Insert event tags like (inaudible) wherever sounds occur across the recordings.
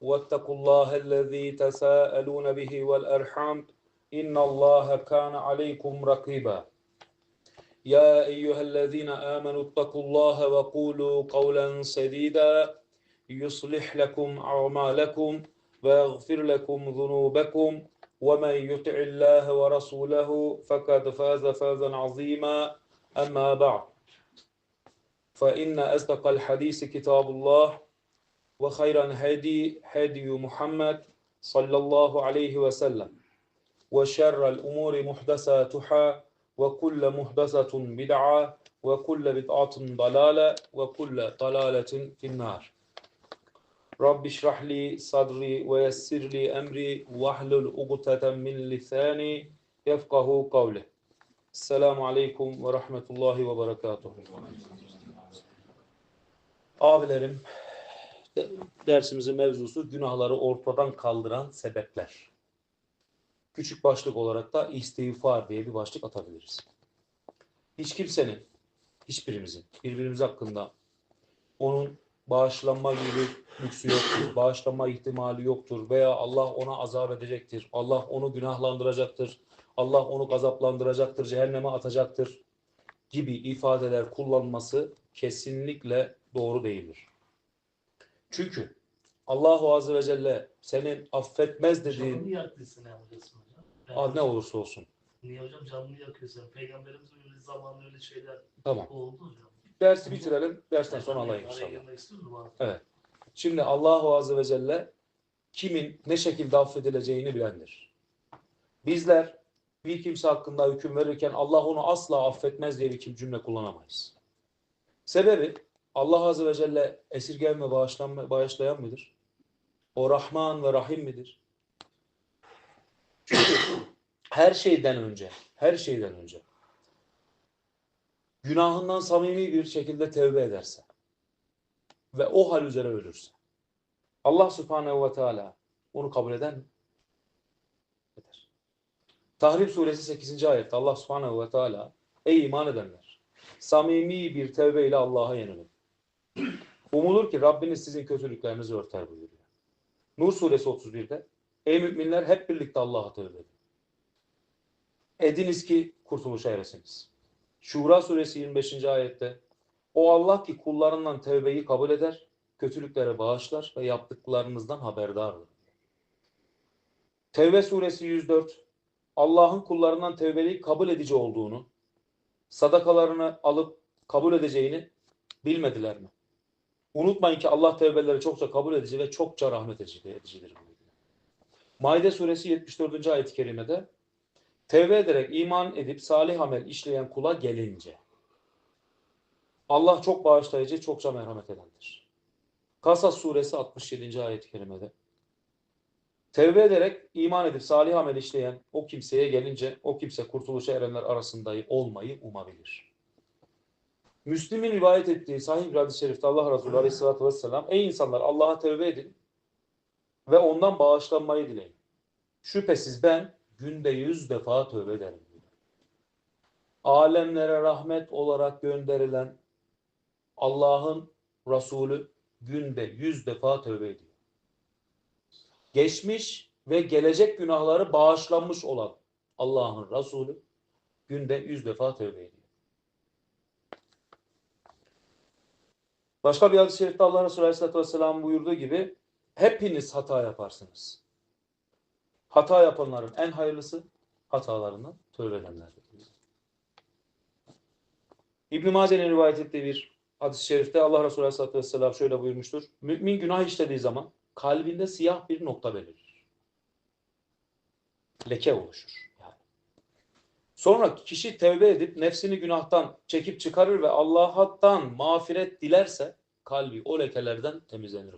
واتقوا الله الذي تساءلون به والأرحام إن الله كان عليكم رقيبا. يا أيها الذين آمنوا اتقوا الله وقولوا قولا سديدا. يصلح لكم أعمالكم ويغفر لكم ذنوبكم. ومن يطع الله ورسوله فقد فاز فازا عظيما. أما بعد فإن أصدق الحديث كتاب الله. وخير الهدي هدي محمد صلى الله عليه وسلم. وشر الأمور محدثاتها وكل محدثة بدعة وكل بدعة ضلالة وكل ضلالة في النار. رب اشرح لي صدري ويسر لي أمري واحلل عقدة من لساني يفقه قولي. السلام عليكم ورحمة الله وبركاته. Abilerim, dersimizin mevzusu günahları ortadan kaldıran sebepler. Küçük başlık olarak da istiğfar diye bir başlık atabiliriz. Hiç kimsenin, hiçbirimizin birbirimiz hakkında onun bağışlanma gibi lüksü yoktur, bağışlanma ihtimali yoktur veya Allah ona azap edecektir, Allah onu günahlandıracaktır, Allah onu gazaplandıracaktır, cehenneme atacaktır gibi ifadeler kullanması kesinlikle doğru değildir. Çünkü Allahu Azze ve Celle senin affetmez dediğin Canını yaktıysa ne hocam? Yani ne olursa olsun. Niye hocam canını yakıyorsun? Peygamberimiz öyle zamanında öyle şeyler Tamam. oldu hocam. Dersi bitirelim. Dersten sonra alayım inşallah. Evet. Şimdi Allahu Azze ve Celle kimin ne şekilde affedileceğini bilendir. Bizler bir kimse hakkında hüküm verirken Allah onu asla affetmez diye bir cümle kullanamayız. Sebebi Allah Azze ve Celle esirgen ve bağışlanma, bağışlayan mıdır? O Rahman ve Rahim midir? (clears throat) Her şeyden önce, her şeyden önce günahından samimi bir şekilde tevbe ederse ve o hal üzere ölürse Allah Subhanahu ve Teala onu kabul eder mi? Eder. Tahrim suresi 8. ayette Allah Subhanahu ve Teala ey iman edenler samimi bir tevbe ile Allah'a yönelin. Umulur ki Rabbiniz sizin kötülüklerinizi örter buyuruyor. Nur suresi 31'de ey müminler hep birlikte Allah'a tövbe edin. Ediniz ki kurtuluşa eresiniz. Şura suresi 25. ayette o Allah ki kullarından tevbeyi kabul eder, kötülüklere bağışlar ve yaptıklarınızdan haberdardır. Tevbe suresi 104 Allah'ın kullarından tevbeyi kabul edici olduğunu, sadakalarını alıp kabul edeceğini bilmediler mi? Unutmayın ki Allah tevbeleri çokça kabul edici ve çokça rahmet edicidir. Maide suresi 74. ayet-i kerimede tevbe ederek iman edip salih amel işleyen kula gelince Allah çok bağışlayıcı, çokça merhamet edendir. Kasas suresi 67. ayet-i kerimede tevbe ederek iman edip salih amel işleyen o kimseye gelince o kimse kurtuluşa erenler arasında olmayı umabilir. Müslim'in rivayet ettiği sahih hadis-i şerifte Allah Resulü Aleyhisselatü Vesselam Ey insanlar Allah'a tevbe edin ve ondan bağışlanmayı dileyin. Şüphesiz ben günde yüz defa tövbe ederim. Alemlere rahmet olarak gönderilen Allah'ın Resulü günde yüz defa tövbe ediyor. Geçmiş ve gelecek günahları bağışlanmış olan Allah'ın Resulü günde yüz defa tövbe ediyor. Başka bir hadis-i şerifte Allah Resulü Aleyhisselatü Vesselam buyurduğu gibi hepiniz hata yaparsınız. Hata yapanların en hayırlısı hatalarından tövbe edenlerdir. İbn-i Mace'nin rivayet ettiği bir hadis-i şerifte Allah Resulü Aleyhisselatü Vesselam şöyle buyurmuştur. Mümin günah işlediği zaman kalbinde siyah bir nokta belirir. Leke oluşur. Sonra kişi tevbe edip nefsini günahtan çekip çıkarır ve Allah'tan mağfiret dilerse kalbi o lekelerden temizlenir.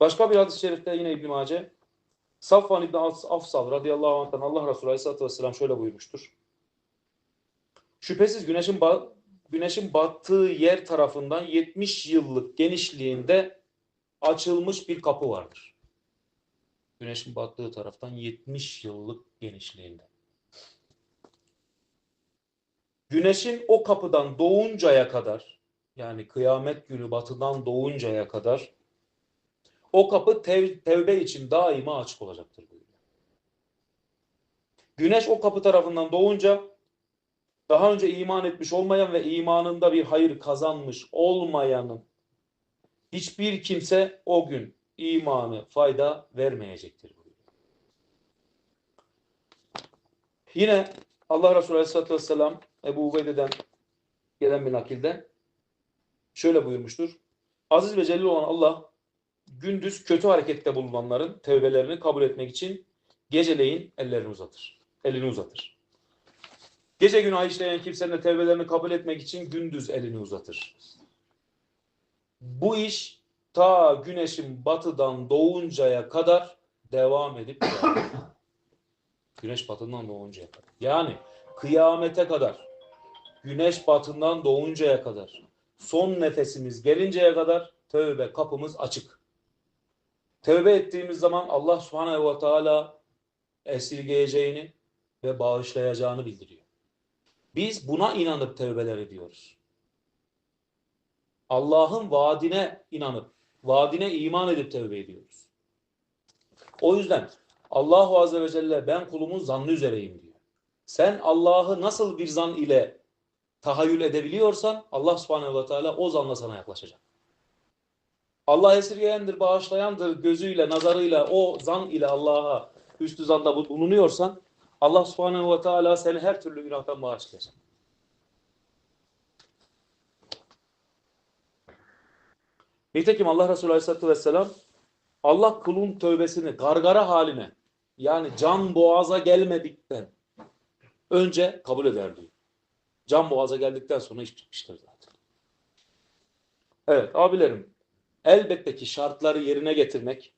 Başka bir hadis-i şerifte yine İbn-i Mace Safvan İbni Afsal radıyallahu anh'tan Allah Resulü Aleyhisselatü Vesselam şöyle buyurmuştur. Şüphesiz güneşin ba- güneşin battığı yer tarafından 70 yıllık genişliğinde açılmış bir kapı vardır. Güneşin battığı taraftan 70 yıllık genişliğinde. Güneşin o kapıdan doğuncaya kadar yani kıyamet günü batıdan doğuncaya kadar o kapı tev tevbe için daima açık olacaktır. Güneş o kapı tarafından doğunca daha önce iman etmiş olmayan ve imanında bir hayır kazanmış olmayanın hiçbir kimse o gün imanı fayda vermeyecektir. Yine Allah Resulü Aleyhisselatü Vesselam Ebu Ubeyde'den gelen bir nakilde şöyle buyurmuştur. Aziz ve celil olan Allah gündüz kötü harekette bulunanların tevbelerini kabul etmek için geceleyin ellerini uzatır. Elini uzatır. Gece günah işleyen kimsenin tevbelerini kabul etmek için gündüz elini uzatır. Bu iş ta güneşin batıdan doğuncaya kadar devam edip devam. (coughs) Güneş batından doğuncaya kadar. Yani kıyamete kadar, güneş batından doğuncaya kadar, son nefesimiz gelinceye kadar tövbe kapımız açık. Tövbe ettiğimiz zaman Allah subhanehu ve teala esirgeyeceğini ve bağışlayacağını bildiriyor. Biz buna inanıp tövbeler ediyoruz. Allah'ın vaadine inanıp, vaadine iman edip tövbe ediyoruz. O yüzden Allahu Azze ve Celle ben kulumun zannı üzereyim diyor. Sen Allah'ı nasıl bir zan ile tahayyül edebiliyorsan Allah subhanehu ve teala o zanla sana yaklaşacak. Allah esirgeyendir, bağışlayandır gözüyle, nazarıyla, o zan ile Allah'a üstü zanda bulunuyorsan Allah subhanehu ve teala seni her türlü günahtan bağışlayacak. Nitekim Allah Resulü Aleyhisselatü Vesselam Allah kulun tövbesini gargara haline yani can boğaza gelmedikten önce kabul eder diyor. Can boğaza geldikten sonra iş bitmiştir zaten. Evet abilerim elbette ki şartları yerine getirmek,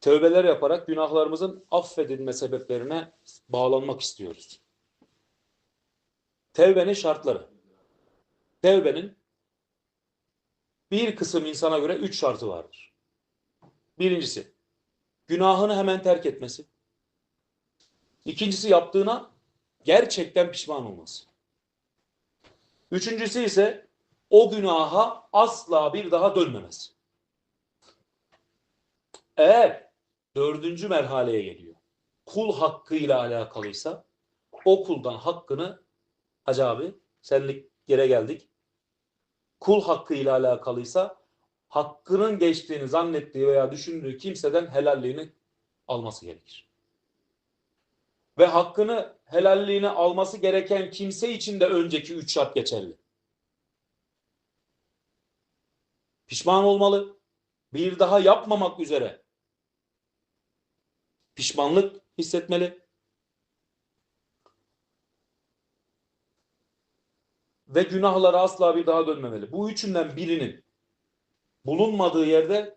tövbeler yaparak günahlarımızın affedilme sebeplerine bağlanmak istiyoruz. Tevbenin şartları. Tevbenin bir kısım insana göre üç şartı vardır. Birincisi, günahını hemen terk etmesi. İkincisi, yaptığına gerçekten pişman olması. Üçüncüsü ise o günaha asla bir daha dönmemesi. Eğer dördüncü merhaleye geliyor. Kul hakkıyla alakalıysa o kuldan hakkını Hacı abi senlik yere geldik. Kul hakkıyla alakalıysa hakkının geçtiğini zannettiği veya düşündüğü kimseden helalliğini alması gerekir. Ve hakkını helalliğini alması gereken kimse için de önceki üç şart geçerli. Pişman olmalı. Bir daha yapmamak üzere pişmanlık hissetmeli. Ve günahlara asla bir daha dönmemeli. Bu üçünden birinin bulunmadığı yerde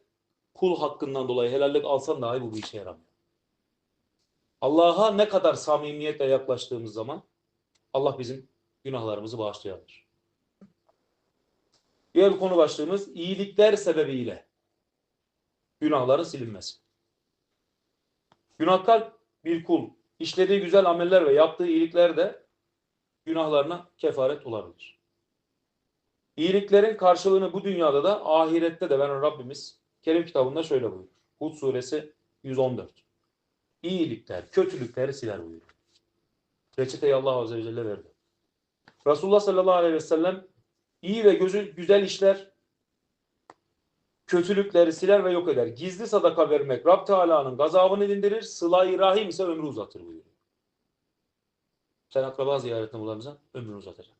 kul hakkından dolayı helallik alsan dahi bu bir işe yaramıyor. Allah'a ne kadar samimiyetle yaklaştığımız zaman Allah bizim günahlarımızı bağışlayandır. Diğer bir konu başlığımız iyilikler sebebiyle günahların silinmesi. Günahkar bir kul işlediği güzel ameller ve yaptığı iyilikler de günahlarına kefaret olabilir. İyiliklerin karşılığını bu dünyada da ahirette de veren Rabbimiz Kerim kitabında şöyle buyurur. Hud suresi 114. İyilikler, kötülükleri siler buyurur. Reçeteyi Allah Azze ve Celle verdi. Resulullah sallallahu aleyhi ve sellem iyi ve gözü güzel işler kötülükleri siler ve yok eder. Gizli sadaka vermek Rab Teala'nın gazabını dindirir. Sıla-i rahim ise ömrü uzatır buyuruyor. Sen akraba ziyaretine bulanacaksın, ömrünü uzatacaksın.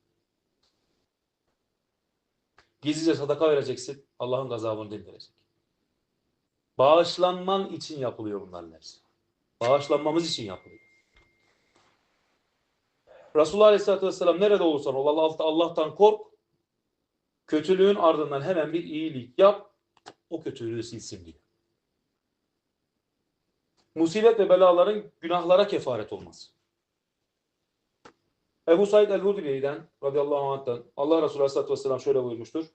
Gizlice sadaka vereceksin, Allah'ın gazabını dindirecek. Bağışlanman için yapılıyor bunların hepsi. Bağışlanmamız için yapılıyor. Resulullah Aleyhisselatü Vesselam nerede olursan ol Allah- Allah'tan kork. Kötülüğün ardından hemen bir iyilik yap. O kötülüğü silsin diyor. Musibet ve belaların günahlara kefaret olmaz. Ebu Said el-Hudri'den radıyallahu anh'tan Allah Resulü Aleyhisselatü Vesselam şöyle buyurmuştur.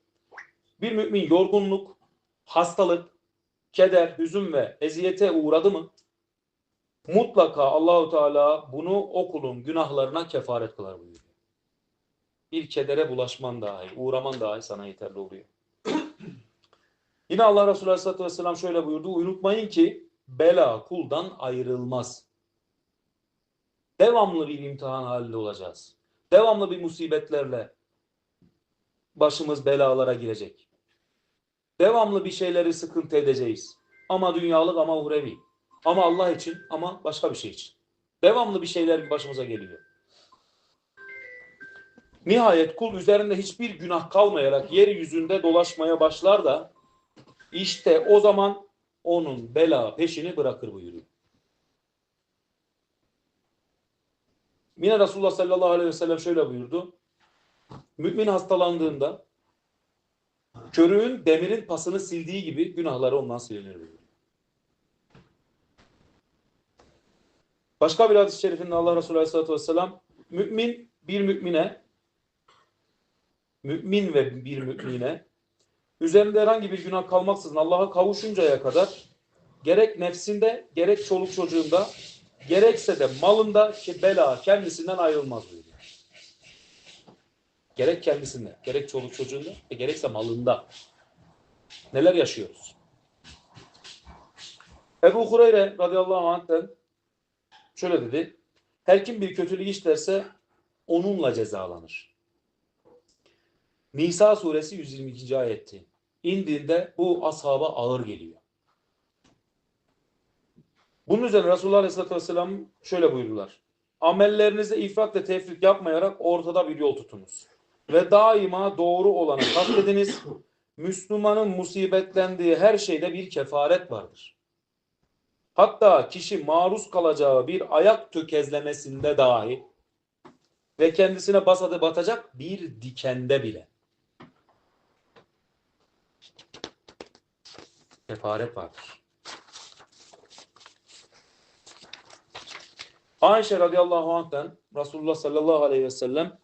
Bir mümin yorgunluk, hastalık, keder, hüzün ve eziyete uğradı mı mutlaka Allahu Teala bunu o kulun günahlarına kefaret kılar buyuruyor. Bir kedere bulaşman dahi, uğraman dahi sana yeterli oluyor. Yine Allah Resulü Aleyhisselatü Vesselam şöyle buyurdu. Unutmayın ki bela kuldan ayrılmaz. Devamlı bir imtihan halinde olacağız. Devamlı bir musibetlerle başımız belalara girecek. Devamlı bir şeyleri sıkıntı edeceğiz. Ama dünyalık ama uhrevi. Ama Allah için ama başka bir şey için. Devamlı bir şeyler başımıza geliyor. Nihayet kul üzerinde hiçbir günah kalmayarak yeryüzünde dolaşmaya başlar da işte o zaman onun bela peşini bırakır buyuruyor. Yine Resulullah sallallahu aleyhi ve sellem şöyle buyurdu. Mümin hastalandığında körüğün demirin pasını sildiği gibi günahları ondan silinir. Başka bir hadis-i şerifinde Allah Resulü Aleyhisselatü Vesselam mümin bir mümine mümin ve bir mümine üzerinde herhangi bir günah kalmaksızın Allah'a kavuşuncaya kadar gerek nefsinde gerek çoluk çocuğunda gerekse de malında ki bela kendisinden ayrılmaz buyuruyor. Gerek kendisinde, gerek çoluk çocuğunda ve gerekse malında. Neler yaşıyoruz? Ebu Hureyre radıyallahu anh'ten şöyle dedi. Her kim bir kötülük işlerse onunla cezalanır. Nisa suresi 122. ayetti. İndiğinde bu ashaba ağır geliyor. Bunun üzerine Resulullah Aleyhisselatü Vesselam şöyle buyurdular. Amellerinize ifrat ve tefrik yapmayarak ortada bir yol tutunuz. Ve daima doğru olanı kastediniz. Müslümanın musibetlendiği her şeyde bir kefaret vardır. Hatta kişi maruz kalacağı bir ayak tökezlemesinde dahi ve kendisine basadı batacak bir dikende bile. Kefaret vardır. Ayşe radıyallahu anh'ten Resulullah sallallahu aleyhi ve sellem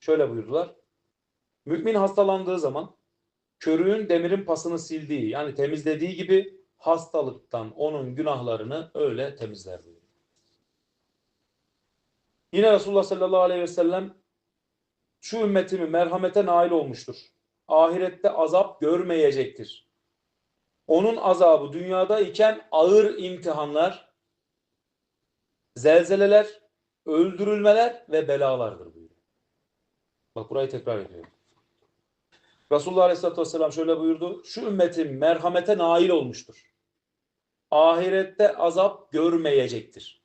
şöyle buyurdular. Mümin hastalandığı zaman körüğün demirin pasını sildiği yani temizlediği gibi hastalıktan onun günahlarını öyle temizler buyuruyor. Yine Resulullah sallallahu aleyhi ve sellem şu ümmetimi merhamete nail olmuştur. Ahirette azap görmeyecektir. Onun azabı dünyada iken ağır imtihanlar, zelzeleler, öldürülmeler ve belalardır buyuruyor. Bak burayı tekrar ediyorum. Resulullah Aleyhisselatü Vesselam şöyle buyurdu. Şu ümmetim merhamete nail olmuştur. Ahirette azap görmeyecektir.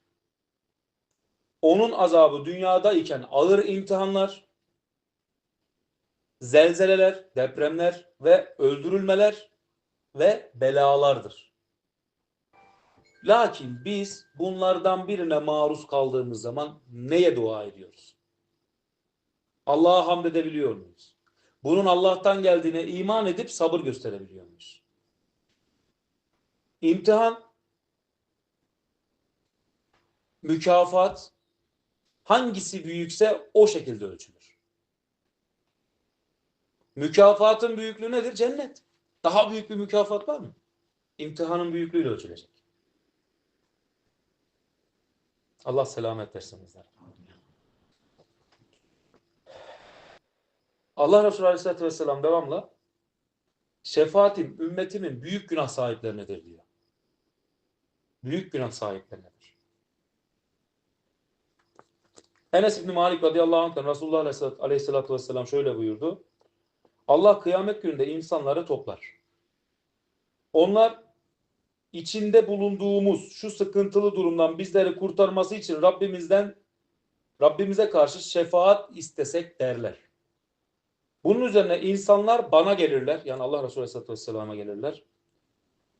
Onun azabı dünyada iken ağır imtihanlar, zelzeleler, depremler ve öldürülmeler ve belalardır. Lakin biz bunlardan birine maruz kaldığımız zaman neye dua ediyoruz? Allah'a hamd edebiliyor muyuz? Bunun Allah'tan geldiğine iman edip sabır gösterebiliyor muyuz? İmtihan, mükafat, hangisi büyükse o şekilde ölçülür. Mükafatın büyüklüğü nedir? Cennet. Daha büyük bir mükafat var mı? İmtihanın büyüklüğüyle ölçülecek. Allah selamet versin bizlere. Allah Resulü Aleyhisselatü Vesselam devamla şefaatim ümmetimin büyük günah sahiplerinedir diyor. Büyük günah sahiplerinedir. Enes İbni Malik radıyallahu anh'tan Resulullah Aleyhisselatü, Vesselam şöyle buyurdu. Allah kıyamet gününde insanları toplar. Onlar içinde bulunduğumuz şu sıkıntılı durumdan bizleri kurtarması için Rabbimizden Rabbimize karşı şefaat istesek derler. Bunun üzerine insanlar bana gelirler. Yani Allah Resulü Aleyhisselatü Vesselam'a gelirler.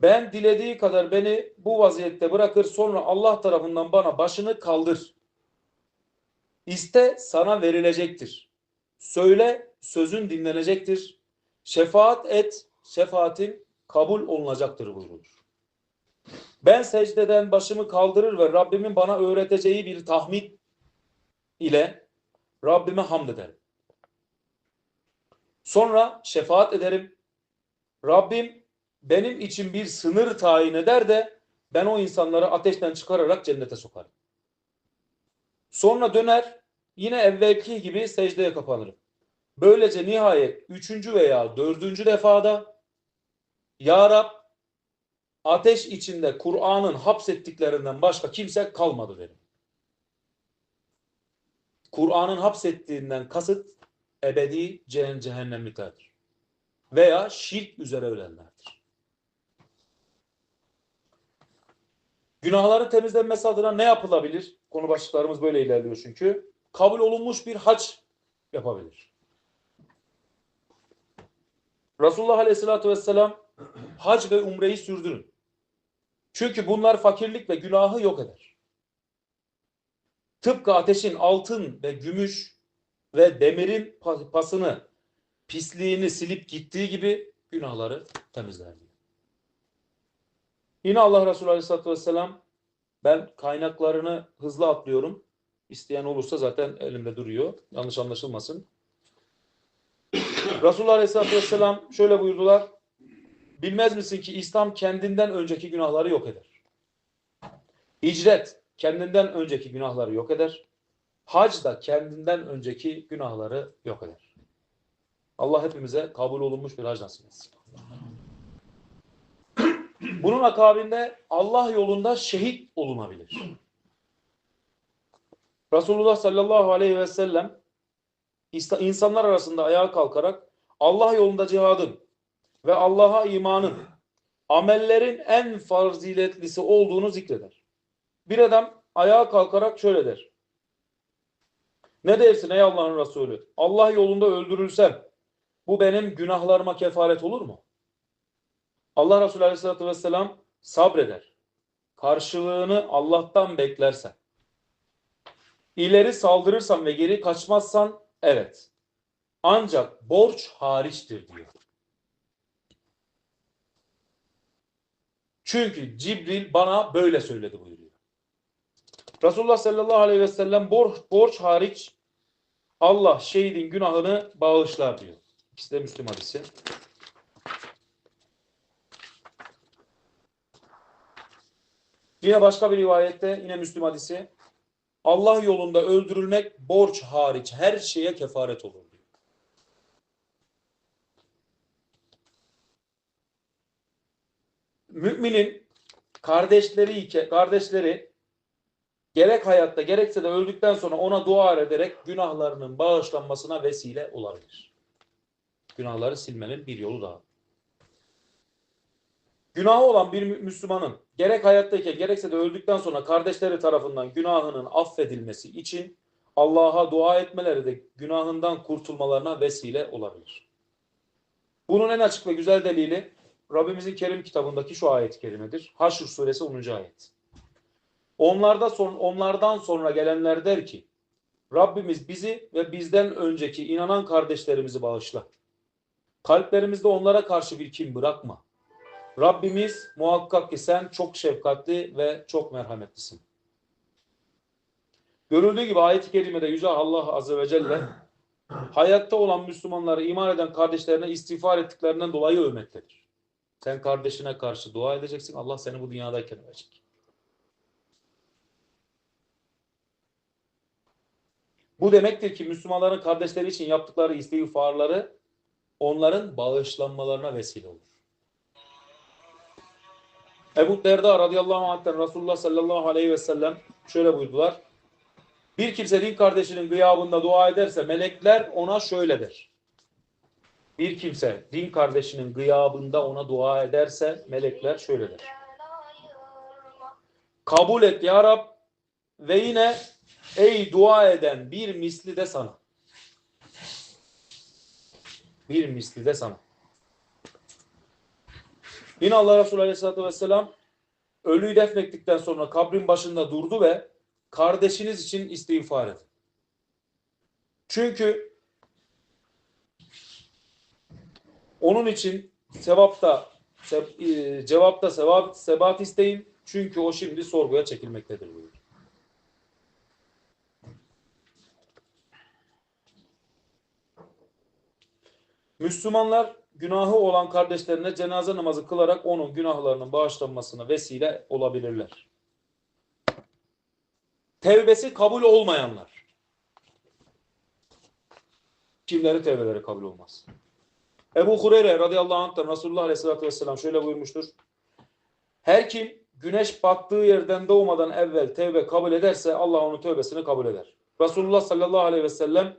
Ben dilediği kadar beni bu vaziyette bırakır sonra Allah tarafından bana başını kaldır. İste sana verilecektir. Söyle sözün dinlenecektir. Şefaat et şefaatin kabul olunacaktır buyurulur. Ben secdeden başımı kaldırır ve Rabbimin bana öğreteceği bir tahmid ile Rabbime hamd ederim. Sonra şefaat ederim. Rabbim benim için bir sınır tayin eder de ben o insanları ateşten çıkararak cennete sokarım. Sonra döner yine evvelki gibi secdeye kapanırım. Böylece nihayet üçüncü veya dördüncü defada Ya Rab ateş içinde Kur'an'ın hapsettiklerinden başka kimse kalmadı derim. Kur'an'ın hapsettiğinden kasıt ebedi cehen cehennemliklerdir. Veya şirk üzere ölenlerdir. Günahların temizlenmesi adına ne yapılabilir? Konu başlıklarımız böyle ilerliyor çünkü. Kabul olunmuş bir hac yapabilir. Resulullah Aleyhisselatü Vesselam hac ve umreyi sürdürün. Çünkü bunlar fakirlik ve günahı yok eder. Tıpkı ateşin altın ve gümüş ve demirin pasını, pisliğini silip gittiği gibi günahları temizler. Yine Allah Resulü Aleyhisselatü Vesselam ben kaynaklarını hızlı atlıyorum. İsteyen olursa zaten elimde duruyor. Yanlış anlaşılmasın. (coughs) Resulullah Aleyhisselatü Vesselam şöyle buyurdular. Bilmez misin ki İslam kendinden önceki günahları yok eder. Hicret kendinden önceki günahları yok eder. Hac da kendinden önceki günahları yok eder. Allah hepimize kabul olunmuş bir hac nasip etsin. (clears throat) Bunun akabinde Allah yolunda şehit olunabilir. Resulullah sallallahu aleyhi ve sellem insanlar arasında ayağa kalkarak Allah yolunda cihadın ve Allah'a imanın amellerin en faziletlisi olduğunu zikreder. Bir adam ayağa kalkarak şöyle der. Ne dersin ey Allah'ın Resulü? Allah yolunda öldürülsem bu benim günahlarıma kefaret olur mu? Allah Resulü Aleyhisselatü Vesselam sabreder. Karşılığını Allah'tan beklersen. İleri saldırırsan ve geri kaçmazsan evet. Ancak borç hariçtir diyor. Çünkü Cibril bana böyle söyledi buyuruyor. Resulullah sallallahu aleyhi ve sellem borç, borç hariç Allah şehidin günahını bağışlar diyor. İkisi de Müslüm hadisi. Yine başka bir rivayette yine Müslüm hadisi Allah yolunda öldürülmek borç hariç her şeye kefaret olur diyor. Müminin kardeşleri kardeşleri gerek hayatta gerekse de öldükten sonra ona dua ederek günahlarının bağışlanmasına vesile olabilir. Günahları silmenin bir yolu daha. Günahı olan bir Müslümanın gerek hayattayken gerekse de öldükten sonra kardeşleri tarafından günahının affedilmesi için Allah'a dua etmeleri de günahından kurtulmalarına vesile olabilir. Bunun en açık ve güzel delili Rabbimizin Kerim kitabındaki şu ayet-i kerimedir. Haşr suresi 10. ayet. Onlarda son, onlardan sonra gelenler der ki Rabbimiz bizi ve bizden önceki inanan kardeşlerimizi bağışla. Kalplerimizde onlara karşı bir kim bırakma. Rabbimiz muhakkak ki sen çok şefkatli ve çok merhametlisin. Görüldüğü gibi ayet-i kerimede Yüce Allah Azze ve Celle hayatta olan Müslümanları iman eden kardeşlerine istiğfar ettiklerinden dolayı övmektedir. Sen kardeşine karşı dua edeceksin. Allah seni bu dünyadayken verecek. Bu demektir ki Müslümanların kardeşleri için yaptıkları istiğfarları onların bağışlanmalarına vesile olur. Ebu Derda radıyallahu anh'ten Resulullah sallallahu aleyhi ve sellem şöyle buyurdular. Bir kimse din kardeşinin gıyabında dua ederse melekler ona şöyle der. Bir kimse din kardeşinin gıyabında ona dua ederse melekler şöyle der. Kabul et ya Rab ve yine ey dua eden bir misli de sana. Bir misli de sana. Yine Allah Resulü Aleyhisselatü Vesselam ölüyü defnettikten sonra kabrin başında durdu ve kardeşiniz için istiğfar edin. Çünkü onun için sevapta se- e, cevapta sevap sebat isteyin. Çünkü o şimdi sorguya çekilmektedir buyuruyor. Müslümanlar günahı olan kardeşlerine cenaze namazı kılarak onun günahlarının bağışlanmasına vesile olabilirler. Tevbesi kabul olmayanlar. Kimlerin tevbeleri kabul olmaz? Ebu Hureyre radıyallahu anh'tan Resulullah aleyhissalatü vesselam şöyle buyurmuştur. Her kim güneş battığı yerden doğmadan evvel tevbe kabul ederse Allah onun tövbesini kabul eder. Resulullah sallallahu aleyhi ve sellem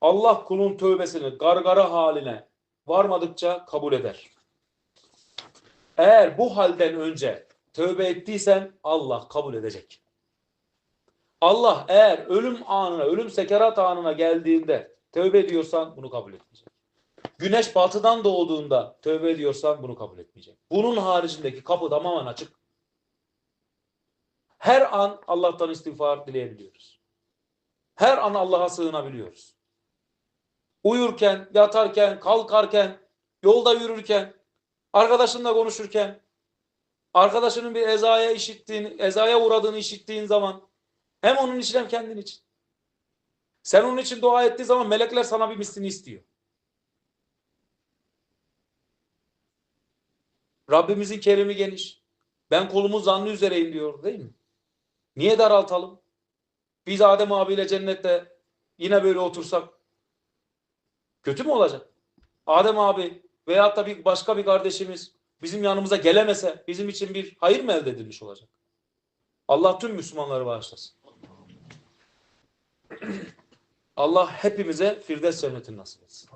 Allah kulun tövbesini gargara haline varmadıkça kabul eder. Eğer bu halden önce tövbe ettiysen Allah kabul edecek. Allah eğer ölüm anına, ölüm sekerat anına geldiğinde tövbe ediyorsan bunu kabul etmeyecek. Güneş batıdan doğduğunda tövbe ediyorsan bunu kabul etmeyecek. Bunun haricindeki kapı tamamen açık. Her an Allah'tan istiğfar dileyebiliyoruz. Her an Allah'a sığınabiliyoruz. Uyurken, yatarken, kalkarken, yolda yürürken, arkadaşınla konuşurken, arkadaşının bir ezaya işittiğini, ezaya uğradığını işittiğin zaman hem onun için hem kendin için. Sen onun için dua ettiği zaman melekler sana bir mislini istiyor. Rabbimizin kerimi geniş. Ben kolumun zannı üzereyim diyor değil mi? Niye daraltalım? Biz Adem abiyle cennette yine böyle otursak kötü mü olacak? Adem abi veyahut da bir başka bir kardeşimiz bizim yanımıza gelemese bizim için bir hayır mı elde edilmiş olacak? Allah tüm Müslümanları bağışlasın. Allah hepimize Firdevs cennetini nasip etsin.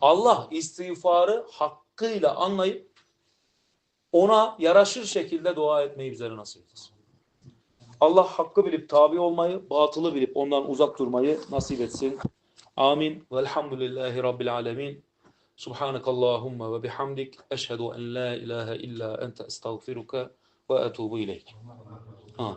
Allah istiğfarı hakkıyla anlayıp ona yaraşır şekilde dua etmeyi bizlere nasip etsin. Allah hakkı bilip tabi olmayı, batılı bilip ondan uzak durmayı nasip etsin. Amin. Velhamdülillahi Rabbil alemin. Subhanakallahumma ve bihamdik. Eşhedü en la ilahe illa ente estağfiruka ve etubu ileyk. Ha.